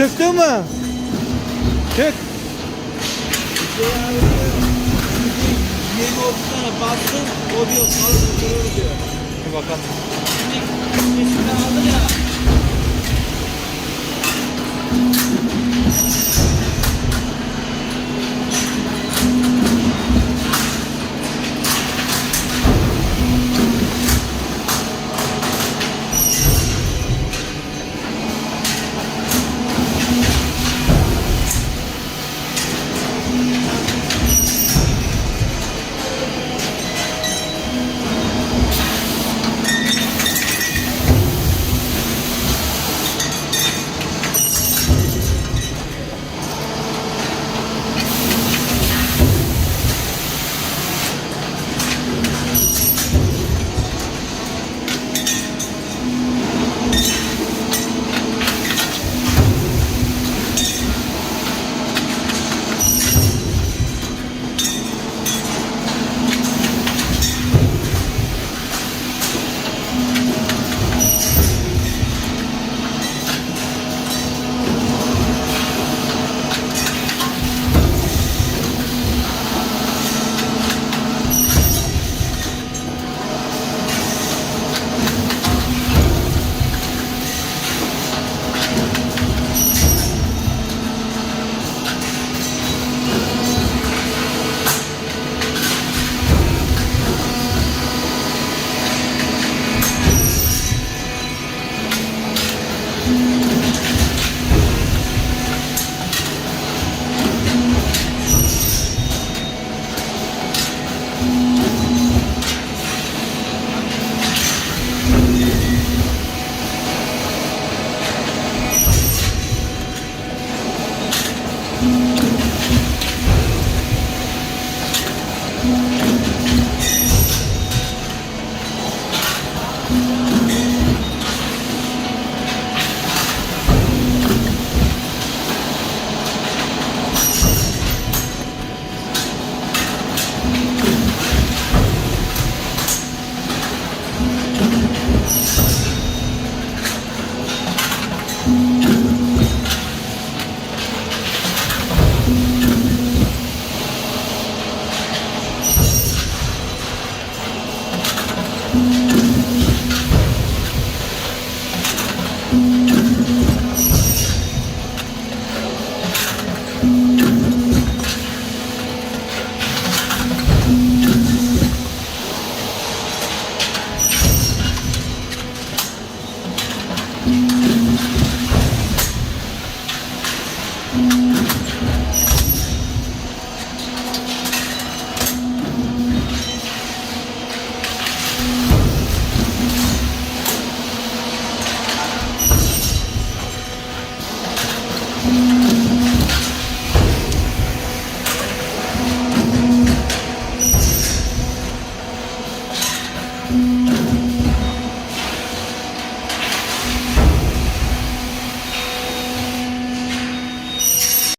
söktün mü? Sök. Şey abi diyor. Yeni olduklarına baktım. O diyor kalın durur diyor. Bir bakalım. Şimdi şimdi aldı ya. Mm-hmm.